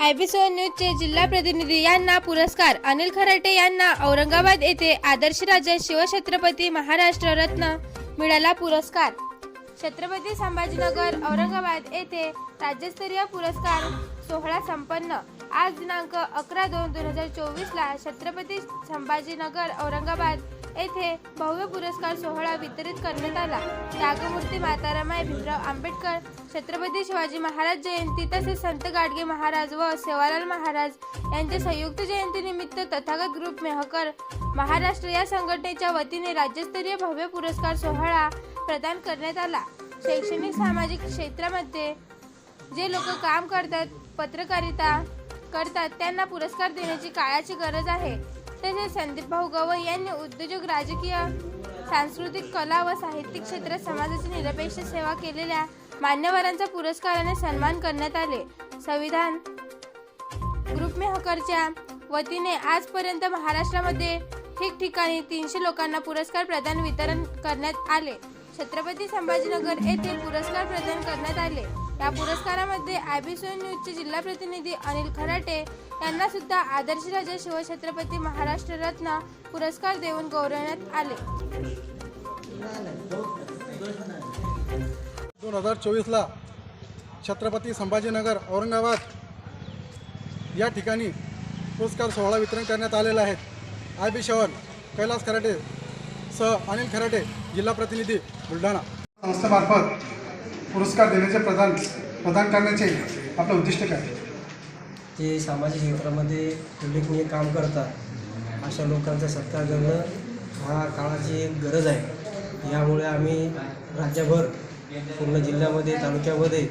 आयबीसो न्यूजचे जिल्हा प्रतिनिधी यांना पुरस्कार. अनिल खराटे यांना औरंगाबाद येथे आदर्श राजा शिवछत्रपती महाराष्ट्र रत्न मिळाला पुरस्कार. छत्रपती संभाजीनगर औरंगाबाद येथे राज्यस्तरीय पुरस्कार सोहळा संपन्न. आज दिनांक अकरा दोन दोन हजार चोवीसला छत्रपती संभाजीनगर औरंगाबाद येथे भव्य पुरस्कार सोहळा वितरित करण्यात आला. त्यागमूर्ती मातारामाई भीमराव आंबेडकर छत्रपती शिवाजी महाराज जयंती तसेच संत गाडगे महाराज व सेवालाल महाराज यांच्या संयुक्त जयंतीनिमित्त तथागत ग्रुप मेहकर महाराष्ट्र या संघटनेच्या वतीने राज्यस्तरीय भव्य पुरस्कार सोहळा प्रदान करण्यात आला. शैक्षणिक सामाजिक क्षेत्रामध्ये जे लोक काम करतात पत्रकारिता करतात त्यांना पुरस्कार देण्याची काळाची गरज आहे. तसेच संदीप भाऊ गवई यांनी उद्योजक राजकीय सांस्कृतिक कला व साहित्यिक क्षेत्रात समाजाची निरपेक्ष सेवा केलेल्या मान्यवरांचा पुरस्काराने सन्मान करण्यात आले. संविधान ग्रुप मेहकरच्या वतीने आजपर्यंत महाराष्ट्रामध्ये ठिकठिकाणी तीनशे लोकांना पुरस्कार प्रदान वितरण करण्यात आले. छत्रपती संभाजीनगर येथे पुरस्कार प्रदान करण्यात आले. या पुरस्कारामध्ये आयबीसो न्यूजचे जिल्हा प्रतिनिधी अनिल खराटे यांना सुद्धा आदर्श राजा शिवछत्रपती महाराष्ट्र रत्न पुरस्कार देऊन गौरवण्यात आले. दोन हजार चोवीसला छत्रपती संभाजीनगर औरंगाबाद या ठिकाणी पुरस्कार सोहळा वितरण करण्यात आलेला आहे. आय बी शवन कैलास खराटे सह अनिल खराटे जिल्हा प्रतिनिधी बुलढाणा. संस्थेमार्फत पुरस्कार देण्याचे प्रदान प्रदान करण्याचे आपलं उद्दिष्ट काय? जे सामाजिक क्षेत्रामध्ये उल्लेखनीय काम करतात. अशा लोकांचा सत्कार करणं हा काळाची एक गरज आहे. यामुळे आम्ही राज्यभर पूर्ण जिल्ह्यामध्ये तालुक्यामध्ये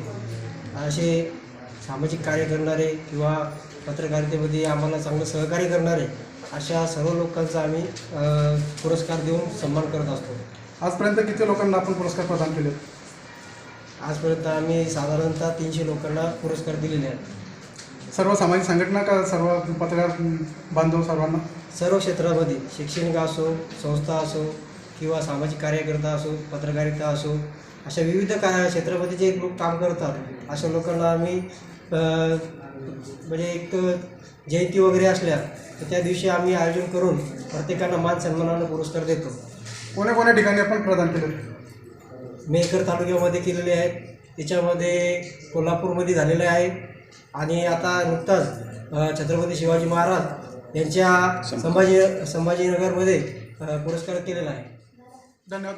असे सामाजिक कार्य करणारे किंवा पत्रकारितेमध्ये आम्हाला चांगलं सहकार्य करणारे अशा सर्व लोकांचा आम्ही पुरस्कार देऊन सन्मान करत असतो. आजपर्यंत किती लोकांना आपण पुरस्कार प्रदान केले आजपर्यंत आम्ही साधारणतः तीनशे लोकांना पुरस्कार दिलेले आहेत. सर्व सामाजिक संघटना का सर्व पत्रकार बांधव सर्वांना? सर्व क्षेत्रामध्ये शैक्षणिक असो संस्था असो किंवा सामाजिक कार्यकर्ता असो पत्रकारिता असो अशा विविध का क्षेत्रामध्ये जे लोक काम करतात अशा लोकांना आम्ही अ, म्हणजे एक जयंती वगैरे असल्या तर त्या दिवशी आम्ही आयोजन करून प्रत्येकांना मान सन्मानानं पुरस्कार देतो. कोण्या कोण्या ठिकाणी आपण प्रदान केले? मेहकर तालुक्यामध्ये केलेले आहेत. त्याच्यामध्ये कोल्हापूरमध्ये झालेले आहे. आणि आता नुकताच छत्रपती शिवाजी महाराज यांच्या संभाजी. संभाजीनगरमध्ये पुरस्कार केलेला आहे. धन्यवाद